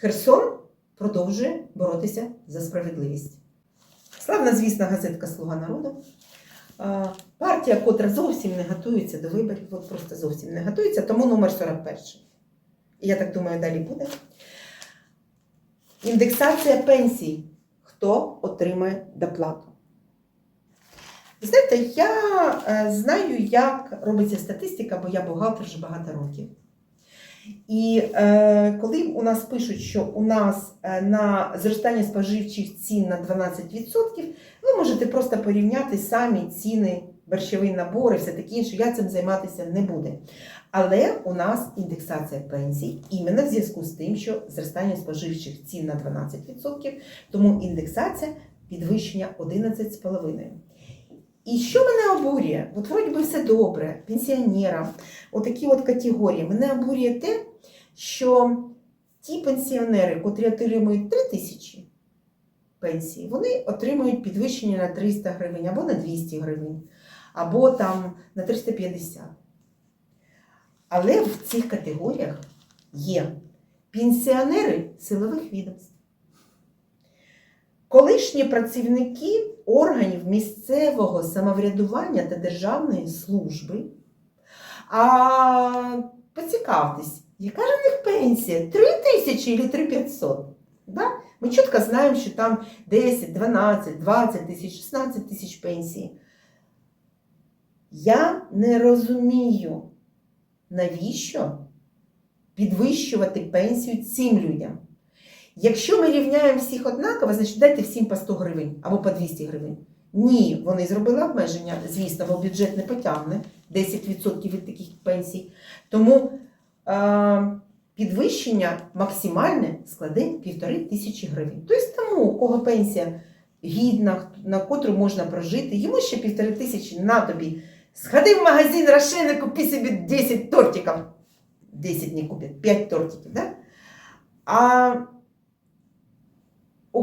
Херсон продовжує боротися за справедливість. Славна, звісна газетка Слуга народу. Партія, котра зовсім не готується до виборів, от просто зовсім не готується, тому номер 41. І я так думаю, далі буде. Індексація пенсій. Хто отримає доплату? Знаєте, я е, знаю, як робиться статистика, бо я бухгалтер вже багато років. І е, коли у нас пишуть, що у нас е, на зростання споживчих цін на 12%, ви можете просто порівняти самі ціни, борщовий набор і все таке інше. Я цим займатися не буду. Але у нас індексація пенсій іменно в зв'язку з тим, що зростання споживчих цін на 12%, тому індексація підвищення 11,5%. І що мене обурює? От вроді би все добре, пенсіонерам, отакі от категорії. Мене обурює те, що ті пенсіонери, котрі отримують 3 тисячі пенсії, вони отримують підвищення на 300 гривень або на 200 гривень, або там на 350. Але в цих категоріях є пенсіонери силових відомств, колишні працівники органів місцевого самоврядування та державної служби. А поцікавтесь, яка ж у них пенсія? 3 тисячі чи 3500? Да? Ми чітко знаємо, що там 10, 12, 20 тисяч, 16 тисяч пенсій. Я не розумію, навіщо підвищувати пенсію цим людям. Якщо ми рівняємо всіх однаково, значить дайте всім по 100 гривень або по 200 гривень. Ні, вони зробили обмеження, звісно, бо бюджет не потягне 10% від таких пенсій. Тому е, підвищення максимальне складе півтори тисячі гривень. Тобто тому, у кого пенсія гідна, на котру можна прожити, йому ще півтори тисячі на тобі. Сходи в магазин, розшини, купи собі 10 тортиків. 10 не купить, 5 тортиків. Да? А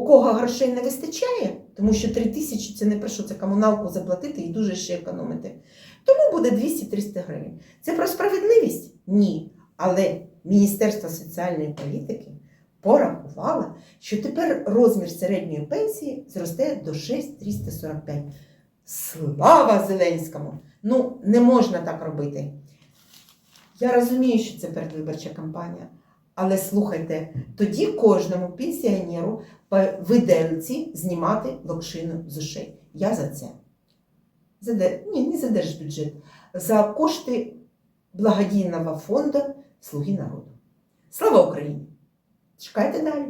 у кого грошей не вистачає, тому що 3 тисячі це не про що, це комуналку заплатити і дуже ще економити. Тому буде 200-300 гривень. Це про справедливість? Ні. Але Міністерство соціальної політики порахувало, що тепер розмір середньої пенсії зросте до 6,345. Слава Зеленському! Ну, не можна так робити. Я розумію, що це передвиборча кампанія, але слухайте, тоді кожному пенсіонеру по виделці знімати локшину з ушей. Я за це. За де... Ні, не за держбюджет, за кошти благодійного фонду Слуги народу. Слава Україні! Чекайте далі.